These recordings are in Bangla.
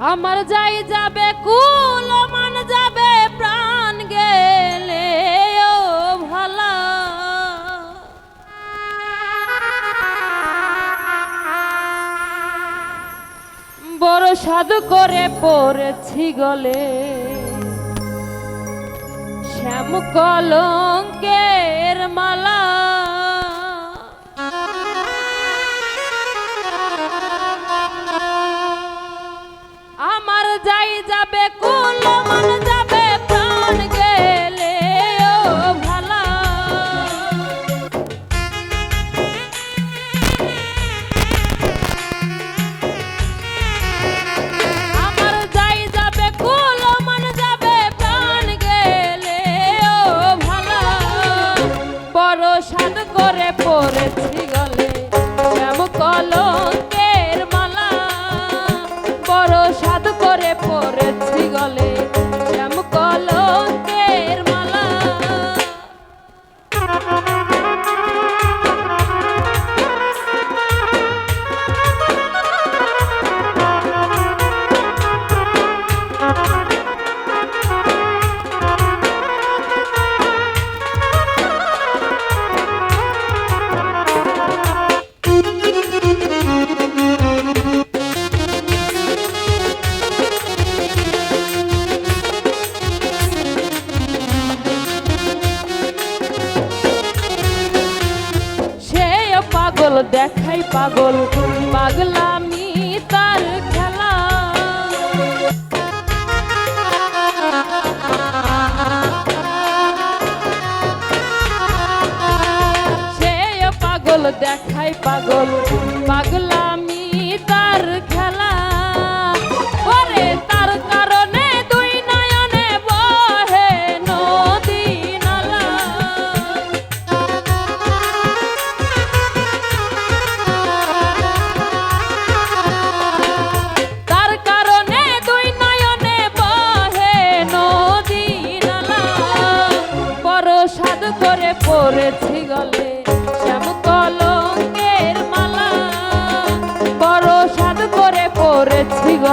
আমার যাই যাবে, কুল মান যাবে, প্রাণ গেলে, ও ভালা। বড় সাধু করে পড়েছি গলে, শ্যাম কলঙ্কের মালা। বড় সাদ করে পড়েছি দেখাই পাগল পাগলামি তার খেলা। সে পাগল দেখাই পাগল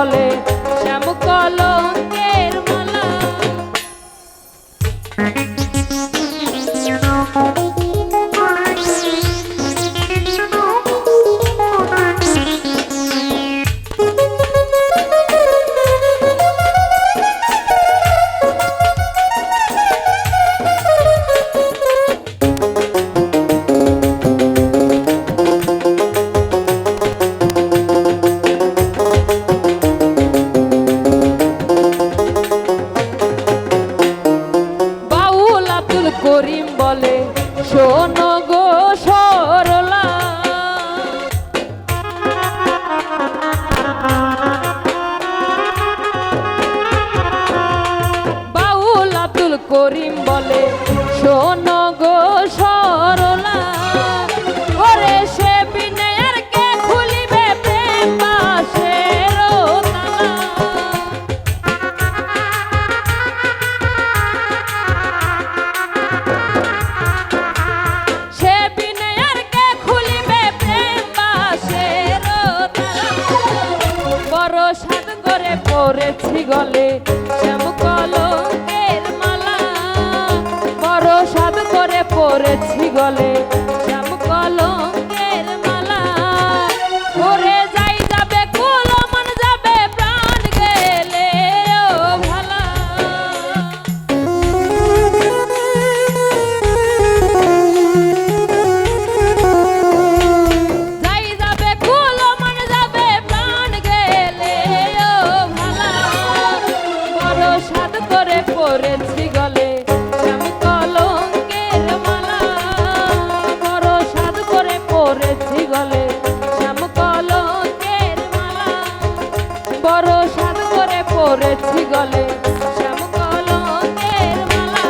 গলে শ্যাম কলঙ্কের মালা। পড়েছি গলে। করে পড়েছি গলে শ্যাম কলঙ্কের মালা। বড় সাদ করে পড়েছি গলে শ্যাম কলঙ্কের মালা। বড় সাদ করে পড়েছি গলে শ্যাম কলঙ্কের মালা।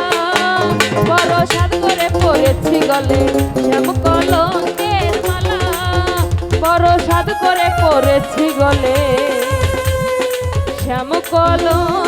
বড় সাদ করে পড়েছি গলে শ্যাম কলঙ্কের মালা। বড় সাদ করে পড়েছি গলে শ্যাম কলঙ্কের